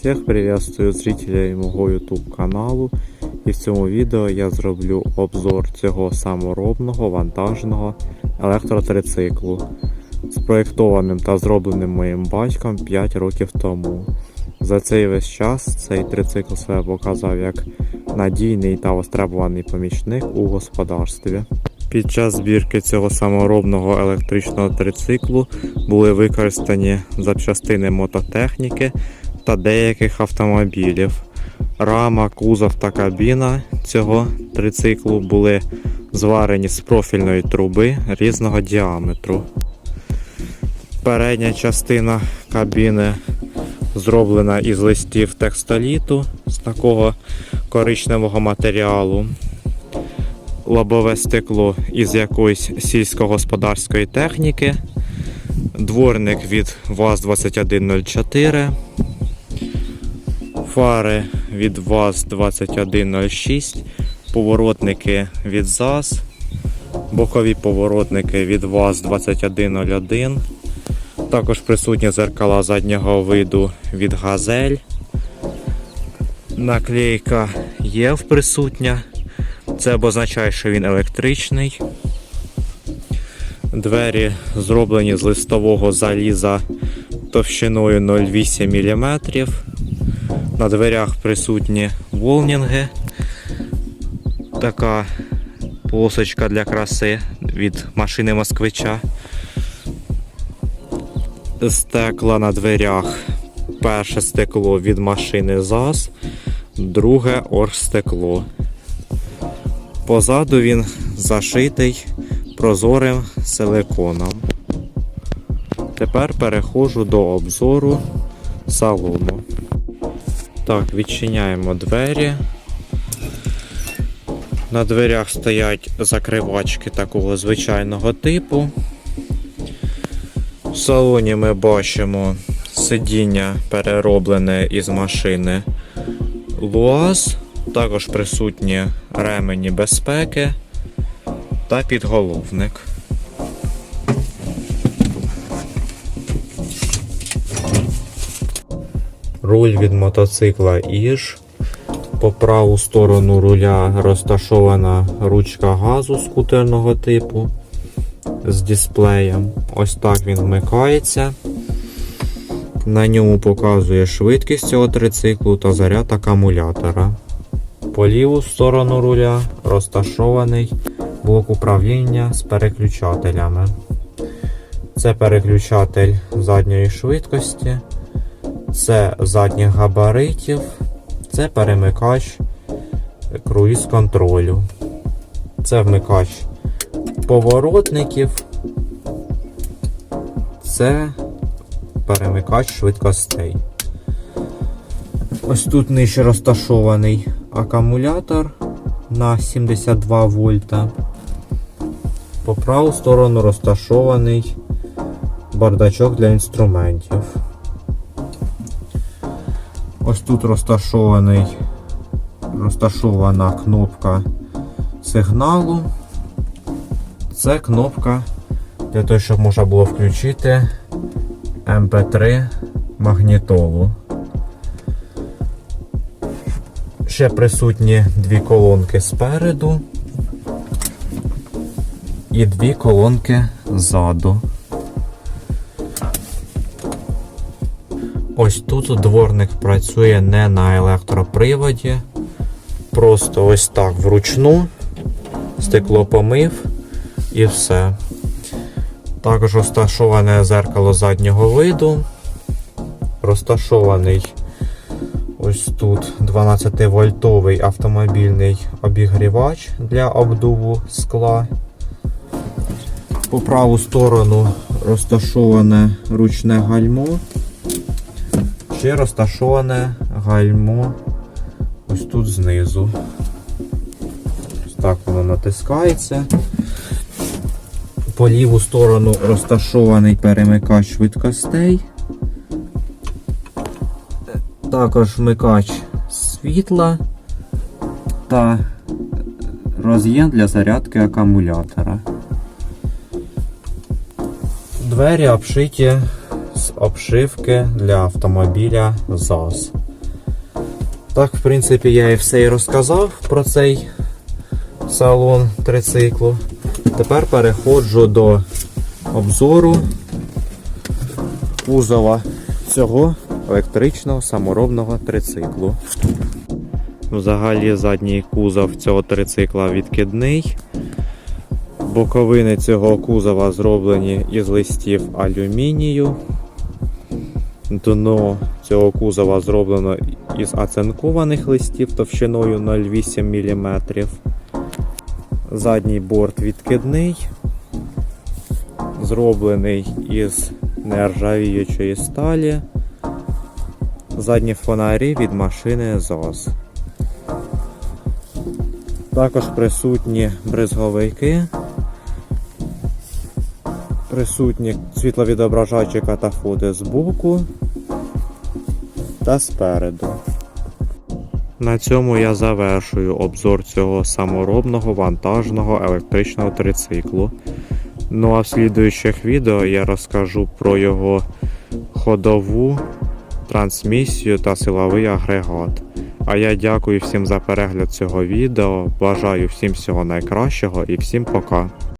Всех приветствую зрителей мого YouTube каналу. І в цьому відео я зроблю обзор цього саморобного вантажного електротрициклу, спроєктованим та зробленим моїм батьком 5 років тому. За цей весь час цей трицикл себе показав як надійний та востребуваний помічник у господарстві. Під час збірки цього саморобного електричного трициклу були використані запчастини мототехніки та деяких автомобілів. Рама, кузов та кабіна цього трициклу були зварені з профільної труби різного діаметру. Передня частина кабіни зроблена із листів текстоліту з такого коричневого матеріалу. Лобове стекло із якоїсь сільськогосподарської техніки. Дворник від ВАЗ-2104. Фари від ВАЗ-2106. Поворотники від ЗАЗ. Бокові поворотники від ВАЗ-2101. Також присутні зеркала заднього виду від Газель. Наклейка є присутня. Це обозначає, що він електричний. Двері зроблені з листового заліза товщиною 0,8 мм. На дверях присутні волнінги. Така полосочка для краси від машини москвича. Стекла на дверях. Перше стекло від машини ЗАЗ, друге оргстекло. Позаду він зашитий прозорим силиконом. Тепер переходжу до обзору салону. Так, відчиняємо двері. На дверях стоять закривачки такого звичайного типу. В салоні ми бачимо сидіння перероблене із машини Луаз. Також присутні ремені безпеки та підголовник. Руль від мотоцикла Іж. По праву сторону руля розташована ручка газу скутерного типу з дисплеєм. Ось так він вмикається. На ньому показує швидкість цього трициклу та заряд акумулятора. По ліву сторону руля розташований блок управління з переключателями. Це переключатель задньої швидкості, це задніх габаритів, це перемикач круїз контролю. Це вмикач поворотників, це перемикач швидкостей. Ось тут нижче розташований акумулятор на 72 вольта. По праву сторону розташований бардачок для інструментів. Ось тут розташований, розташована кнопка сигналу. Це кнопка для того, щоб можна було включити MP3 магнітолу. Ще присутні дві колонки спереду і дві колонки ззаду. Ось тут дворник працює не на електроприводі, просто ось так вручну, стекло помив і все. Також розташоване зеркало заднього виду, розташований ось тут 12-вольтовий автомобільний обігрівач для обдуву скла. По праву сторону розташоване ручне гальмо. Ще розташоване гальмо ось тут знизу. Ось так воно натискається. По ліву сторону розташований перемикач швидкостей. Також вмикач світла та роз'єм для зарядки акумулятора. Двері обшиті обшивки для автомобіля ЗАЗ. Так, в принципі, я і все і розказав про цей салон трициклу. Тепер переходжу до обзору кузова цього електричного саморобного трициклу. Взагалі задній кузов цього трицикла відкидний. Боковини цього кузова зроблені із листів алюмінію. Дно цього кузова зроблено із оцинкованих листів товщиною 0,8 мм. Задній борт відкидний, зроблений із нержавіючої сталі. Задні фонарі від машини ЗОЗ. Також присутні бризговики, присутні світловідображачі катафоди з боку та спереду. На цьому я завершую обзор цього саморобного вантажного електричного трициклу. Ну а в слідуючих відео я розкажу про його ходову, трансмісію та силовий агрегат. А я дякую всім за перегляд цього відео. Бажаю всім всього найкращого і всім пока.